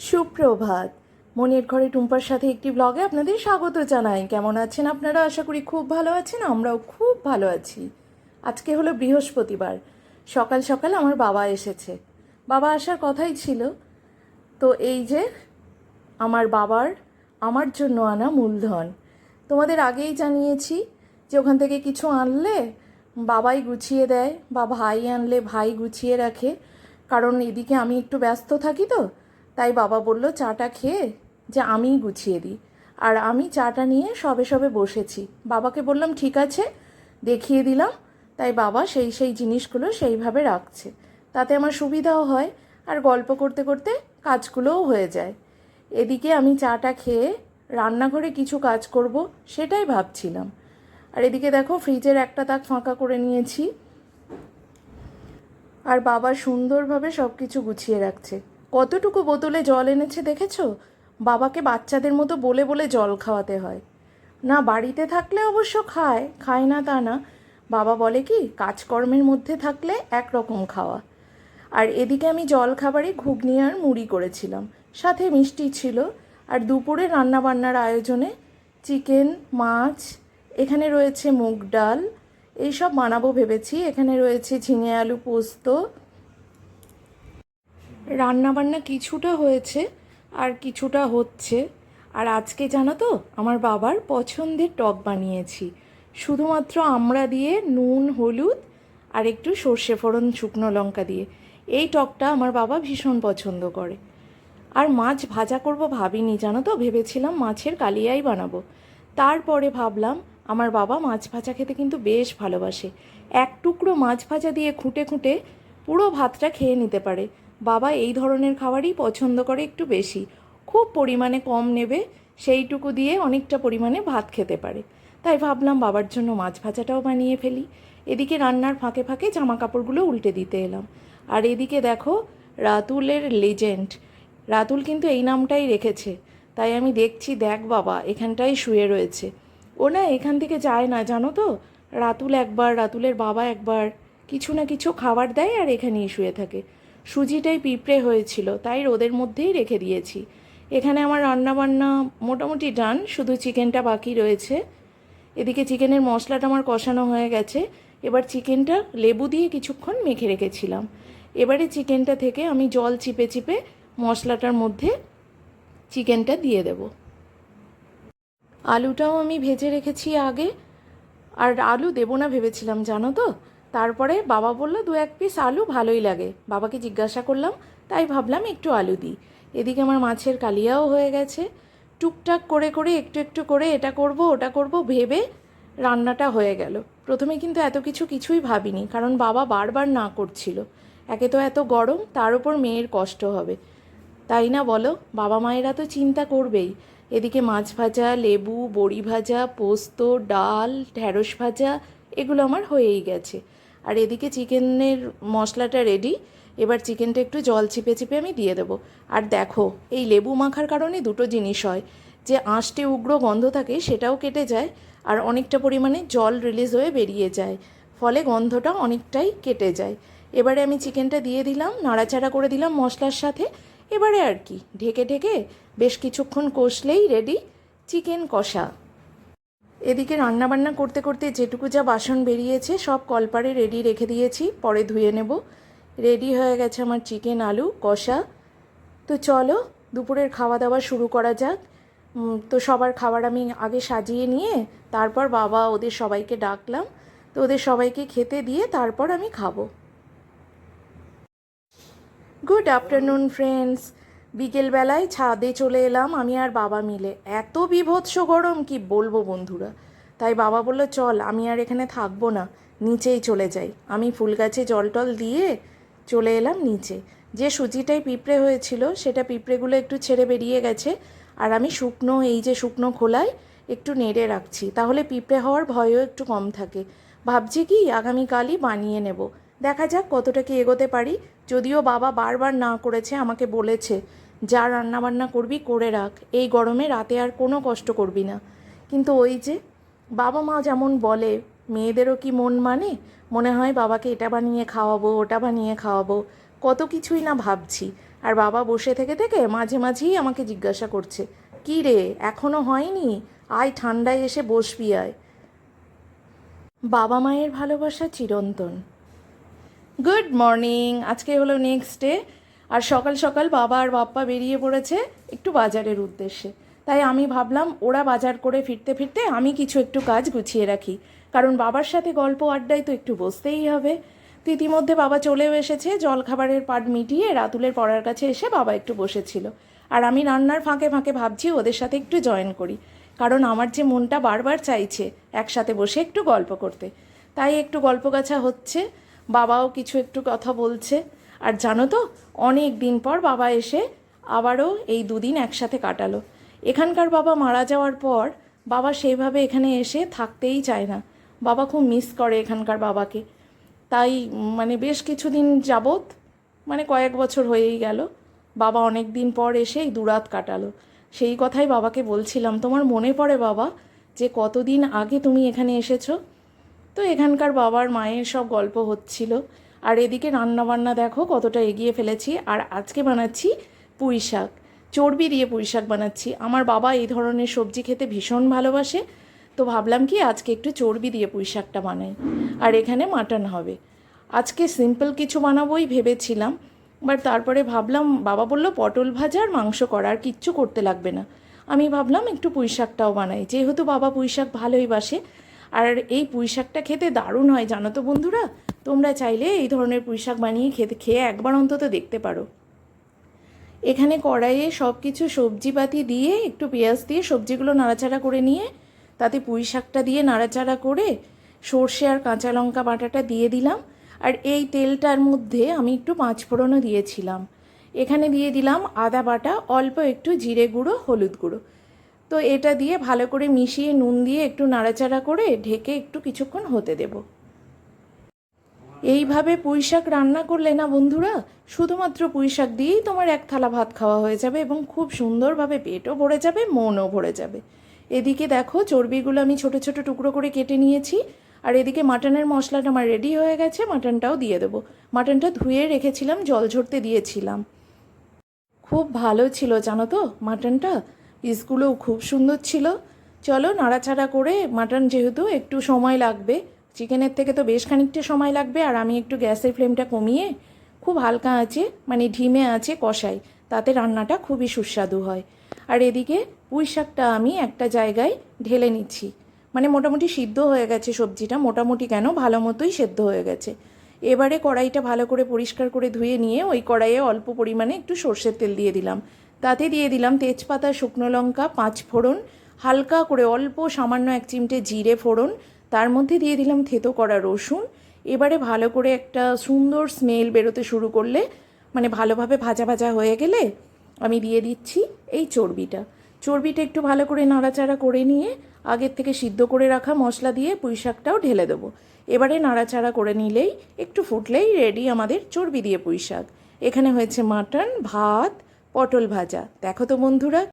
সুপ্রভাত। মনের ঘরে টুম্পার সাথে একটি ব্লগে আপনাদের স্বাগত জানাই। কেমন আছেন আপনারা? আশা করি খুব ভালো আছেন, আমরাও খুব ভালো আছি। আজকে হলো বৃহস্পতিবার। সকাল সকাল আমার বাবা এসেছে। বাবা আসার কথাই ছিল। তো এই যে আমার বাবার, আমার জন্য আনা মূলধন। তোমাদের আগেই জানিয়েছি যে ওখান থেকে কিছু আনলে বাবাই গুছিয়ে দেয় বা ভাই আনলে ভাই গুছিয়ে রাখে। কারণ এদিকে আমি একটু ব্যস্ত থাকি তো তাই বাবা বলল, চাটা খেয়ে যে আমিই গুছিয়ে দিই। আর আমি চাটা নিয়ে সবে সবে বসেছি। বাবাকে বললাম, ঠিক আছে, দেখিয়ে দিলাম। তাই বাবা সেই সেই জিনিসগুলো সেইভাবে রাখছে। তাতে আমার সুবিধাও হয় আর গল্প করতে করতে কাজগুলোও হয়ে যায়। এদিকে আমি চাটা খেয়ে রান্নাঘরে কিছু কাজ করব সেটাই ভাবছিলাম। আর এদিকে দেখো, ফ্রিজের একটা তাক ফাঁকা করে নিয়েছি। আর বাবা সুন্দরভাবে সব কিছু গুছিয়ে রাখছে। কতটুকু বোতলে জল এনেছে দেখেছ? বাবাকে বাচ্চাদের মতো বলে বলে জল খাওয়াতে হয়। না, বাড়িতে থাকলে অবশ্য খায় খায় না তা না। বাবা বলে কি, কাজকর্মের মধ্যে থাকলে একরকম খাওয়া। আর এদিকে আমি জল খাবারে ঘুগনি আর মুড়ি করেছিলাম। সাথে মিষ্টি ছিল। আর দুপুরে রান্নাবান্নার আয়োজনে চিকেন, মাছ, এখানে রয়েছে মুগ ডাল, এইসব বানাবো ভেবেছি। এখানে রয়েছে ঝিঙে আলু পোস্ত রান্নাবান্না কিছুটা হয়েছে আর কিছুটা হচ্ছে। আর আজকে জানো তো, আমার বাবার পছন্দের টক বানিয়েছি। শুধুমাত্র আমরা দিয়ে নুন, হলুদ আর একটু সর্ষে ফোড়ন, শুকনো লঙ্কা দিয়ে। এই টকটা আমার বাবা ভীষণ পছন্দ করে। আর মাছ ভাজা করব ভাবিনি, জানো তো? ভেবেছিলাম মাছের কালিয়াই বানাবো। তারপরে ভাবলাম, আমার বাবা মাছ ভাজা খেতে কিন্তু বেশ ভালোবাসে। এক টুকরো মাছ ভাজা দিয়ে খুঁটে খুঁটে পুরো ভাতটা খেয়ে নিতে পারে। বাবা এই ধরনের খাবারই পছন্দ করে একটু বেশি। খুব পরিমাণে কম নেবে, সেইটুকু দিয়ে অনেকটা পরিমাণে ভাত খেতে পারে। তাই ভাবলাম বাবার জন্য মাছ ভাজাটাও বানিয়ে ফেলি। এদিকে রান্নার ফাঁকে ফাঁকে জামা কাপড়গুলো উল্টে দিতে এলাম। আর এদিকে দেখো, রাতুলের লেজেন্ড। রাতুল কিন্তু এই নামটাই রেখেছে। তাই আমি দেখছি, দেখ বাবা এখানটাই শুয়ে রয়েছে। ও না এখান থেকে যায় না, জানো তো? রাতুল একবার, রাতুলের বাবা একবার, কিছু না কিছু খাবার দেয় আর এখানেই শুয়ে থাকে। সুজিটাই পিঁপড়ে হয়েছিল, তাই রোদের মধ্যেই রেখে দিয়েছি। এখানে আমার রান্নাবান্না মোটামুটি ডান, শুধু চিকেনটা বাকি রয়েছে। এদিকে চিকেনের মশলাটা আমার কষানো হয়ে গেছে। এবার চিকেনটা লেবু দিয়ে কিছুক্ষণ মেখে রেখেছিলাম। এবারে চিকেনটা থেকে আমি জল চিপে চিপে মশলাটার মধ্যে চিকেনটা দিয়ে দেব। আলুটাও আমি ভেজে রেখেছি আগে। আর আলু দেবো না ভেবেছিলাম, জানো তো? তারপরে বাবা বলল, দু এক পিস আলু ভালোই লাগে। বাবাকে জিজ্ঞাসা করলাম, তাই ভাবলাম একটু আলু দিই। এদিকে আমার মাছের কালিয়াও হয়ে গেছে। টুকটাক করে করে, একটু একটু করে এটা করব, ওটা করব ভেবে রান্নাটা হয়ে গেল। প্রথমে কিন্তু এত কিছু কিছুই ভাবিনি, কারণ বাবা বারবার না করছিল। একে তো এত গরম, তার উপর মেয়ের কষ্ট হবে। তাই না বলো, বাবা মায়েরা তো চিন্তা করবেই। এদিকে মাছ ভাজা, লেবু, বড়ি ভাজা, পোস্ত, ডাল ঢ্যাঁড়স ভাজা, এগুলো আমার হয়েই গেছে। আর এদিকে চিকেনের মশলাটা রেডি এবার চিকেনটা একটু জল চিপে চিপে আমি দিয়ে দেবো। আর দেখো, এই লেবু মাখার কারণে দুটো জিনিস হয়, যে আঁশটে উগ্র গন্ধ থাকে সেটাও কেটে যায় আর অনেকটা পরিমাণে জল রিলিজ হয়ে বেরিয়ে যায়, ফলে গন্ধটা অনেকটাই কেটে যায়। এবারে আমি চিকেনটা দিয়ে দিলাম, নাড়াচাড়া করে দিলাম মশলার সাথে। এবারে আর কি, ঢেকে ঢেকে বেশ কিছুক্ষণ কষলেই রেডি চিকেন কষা। এদিকে রান্নাবান্না করতে করতে যেটুকু যা বাসন বেরিয়েছে সব কলপারে রেডি রেখে দিয়েছি, পরে ধুয়ে নেব। রেডি হয়ে গেছে আমার চিকেন আলু, কষা। তো চলো, দুপুরের খাওয়া দাওয়া শুরু করা যাক। তো সবার খাবার আমি আগে সাজিয়ে নিয়ে তারপর বাবা ওদের সবাইকে ডাকলাম। তো ওদের সবাইকে খেতে দিয়ে তারপর আমি খাব। গুড আফটারনুন ফ্রেন্ডস বিকেলবেলায় ছাদে চলে এলাম আমি আর বাবা মিলে। এত বিভৎস গরম, কি বলব বন্ধুরা? তাই বাবা বলল, চল, আমি আর এখানে থাকব না, নিচেই চলে যাই। আমি ফুল গাছে জল টল দিয়ে চলে এলাম নিচে। যে সুজিটাই পিঁপড়ে হয়েছিল, সেটা পিঁপড়েগুলো একটু ছেড়ে বেরিয়ে গেছে, আর আমি শুকনো, এই যে শুকনো খোলায় একটু নেড়ে রাখছি। তাহলে পিঁপড়ে হওয়ার ভয়ও একটু কম থাকে। ভাবছি কি, আগামীকালই বানিয়ে নেব। দেখা যাক কতটা কি এগোতে পারি। যদিও বাবা বারবার না করেছে, আমাকে বলেছে যা রান্নাবান্না করবি করে রাখ, এই গরমে রাতে আর কোনো কষ্ট করবি না। কিন্তু ওই যে বাবা মা যেমন বলে, মেয়েদেরও কি মন মানে? মনে হয় বাবাকে এটা বানিয়ে খাওয়াবো, ওটা বানিয়ে খাওয়াবো। কত কিছুই না ভাবছি। আর বাবা বসে থেকে থেকে মাঝে মাঝেই আমাকে জিজ্ঞাসা করছে, কি রে এখনও হয়নি? আয় ঠান্ডায় এসে বসবি, আয়। বাবা মায়ের ভালোবাসা চিরন্তন। গুড মর্নিং, আজকে হলো নেক্সট ডে। আর সকাল সকাল বাবা আর বাপ্পা বেরিয়ে পড়েছে একটু বাজারের উদ্দেশ্যে। তাই আমি ভাবলাম, ওরা বাজার করে ফিরতে ফিরতে আমি কিছু একটু কাজ গুছিয়ে রাখি। কারণ বাবার সাথে গল্প আড্ডায় তো একটু বসতেই হবে। ইতিমধ্যে বাবা চলেও এসেছে, জলখাবারের পাট মিটিয়ে রাতুলের পড়ার কাছে এসে বাবা একটু বসেছিল। আর আমি রান্নার ফাঁকে ফাঁকে ভাবছি ওদের সাথে একটু জয়েন করি। কারণ আমার যে মনটা বারবার চাইছে একসাথে বসে একটু গল্প করতে। তাই একটু গল্প গাছা হচ্ছে, বাবাও কিছু একটু কথা বলছে। আর জানো তো, অনেক দিন পর বাবা এসে আবারও এই দুদিন একসাথে কাটালো। এখানকার বাবা মারা যাওয়ার পর বাবা সেইভাবে এখানে এসে থাকতেই চায় না। বাবা খুব মিস করে এখানকার বাবাকে। তাই মানে বেশ কিছুদিন যাবৎ মানে কয়েক বছর হয়েই গেল, বাবা অনেক দিন পর এসে এই দুরাত কাটালো। সেই কথাই বাবাকে বলছিলাম, তোমার মনে পড়ে বাবা যে কতদিন আগে তুমি এখানে এসেছ? তো এখানকার বাবার মায়ের সব গল্প হচ্ছিল। আর এদিকে রান্নাবান্না দেখো, কতটা এগিয়ে ফেলেছি। আর আজকে বানাচ্ছি পুঁই শাক। চর্বি দিয়ে পুঁই শাক বানাচ্ছি। আমার বাবা এই ধরনের সবজি খেতে ভীষণ ভালোবাসে। তো ভাবলাম কি, আজকে একটু চর্বি দিয়ে পুঁই শাকটা বানাই। আর এখানে মাটন হবে। আজকে সিম্পল কিছু বানাবোই ভেবেছিলাম, বাট তারপরে ভাবলাম, বাবা বলল, পটল ভাজা আর মাংস করা, আর কিচ্ছু করতে লাগবে না। আমি ভাবলাম, একটু পুঁই শাকটাও বানাই। যেহেতু বাবা পুঁই শাক ভালোই বাসে। আর এই পুঁই শাকটা খেতে দারুণ হয়, জানো তো বন্ধুরা? তোমরা চাইলে এই ধরনের পুঁই শাক বানিয়ে খেতে, খেয়ে একবার অন্তত দেখতে পারো। এখানে কড়াইয়ে সব কিছু সবজিপাতি দিয়ে একটু পেঁয়াজ দিয়ে সবজিগুলো নাড়াচাড়া করে নিয়ে, তাতে পুঁই শাকটা দিয়ে নাড়াচাড়া করে সর্ষে আর কাঁচা লঙ্কা বাটাটা দিয়ে দিলাম। আর এই তেলটার মধ্যে আমি একটু পাঁচফোড়নও দিয়েছিলাম। এখানে দিয়ে দিলাম আদা বাটা, অল্প একটু জিরে গুঁড়ো, হলুদ গুঁড়ো। তো এটা দিয়ে ভালো করে মিশিয়ে নুন দিয়ে একটু নাড়াচাড়া করে ঢেকে একটু কিছুক্ষণ হতে দেব। এইভাবে পুঁই শাক রান্না করলে না বন্ধুরা? শুধুমাত্র পুঁই শাক দিয়েই তোমার এক থালা ভাত খাওয়া হয়ে যাবে এবং খুব সুন্দরভাবে পেটও ভরে যাবে, মনও ভরে যাবে। এদিকে দেখো, চর্বিগুলো আমি ছোট ছোট টুকরো করে কেটে নিয়েছি। আর এদিকে মাটনের মশলাটা আমার রেডি হয়ে গেছে, মাটনটাও দিয়ে দেবো। মাটনটা ধুয়ে রেখেছিলাম, জল ঝরতে দিয়েছিলাম। খুব ভালো ছিল, জানো তো, মাটনটা। পিসগুলোও খুব সুন্দর ছিল। চলো নাড়াচাড়া করে মাটন যেহেতু একটু সময় লাগবে চিকেনের থেকে তো বেশ খানিকটা সময় লাগবে আর আমি একটু গ্যাসের ফ্লেমটা কমিয়ে খুব হালকা আছে মানে ঢিমে আছে কষাই। তাতে রান্নাটা খুবই সুস্বাদু হয়। আর এদিকে পুঁই শাকটা আমি একটা জায়গায় ঢেলে নিচ্ছি। মানে মোটামুটি সিদ্ধ হয়ে গেছে সবজিটা, মোটামুটি কেন ভালো মতোই সেদ্ধ হয়ে গেছে। এবারে কড়াইটা ভালো করে পরিষ্কার করে ধুয়ে নিয়ে ওই কড়াইয়ে অল্প পরিমাণে একটু সর্ষের তেল দিয়ে দিলাম। তাতে দিয়ে দিলাম তেজপাতা, শুকনো লঙ্কা পাঁচ ফোড়ন হালকা করে অল্প সামান্য এক চিমটে জিরে ফোড়ন তার মধ্যে দিয়ে দিলাম থেতো করা রসুন। এবারে ভালো করে একটা সুন্দর স্মেল বেরোতে শুরু করলে মানে ভালোভাবে ভাজা ভাজা হয়ে গেলে আমি দিয়ে দিচ্ছি এই চর্বিটা। চর্বিটা একটু ভালো করে নাড়াচাড়া করে নিয়ে আগের থেকে সিদ্ধ করে রাখা মশলা দিয়ে পুঁই শাকটাও ঢেলে দেবো। এবারে নাড়াচাড়া করে নিলেই, একটু ফুটলেই রেডি আমাদের চর্বি দিয়ে পুঁই শাক। এখানে হয়েছে মাটন, ভাত, পটল ভাজা। দেখো তো বন্ধুরা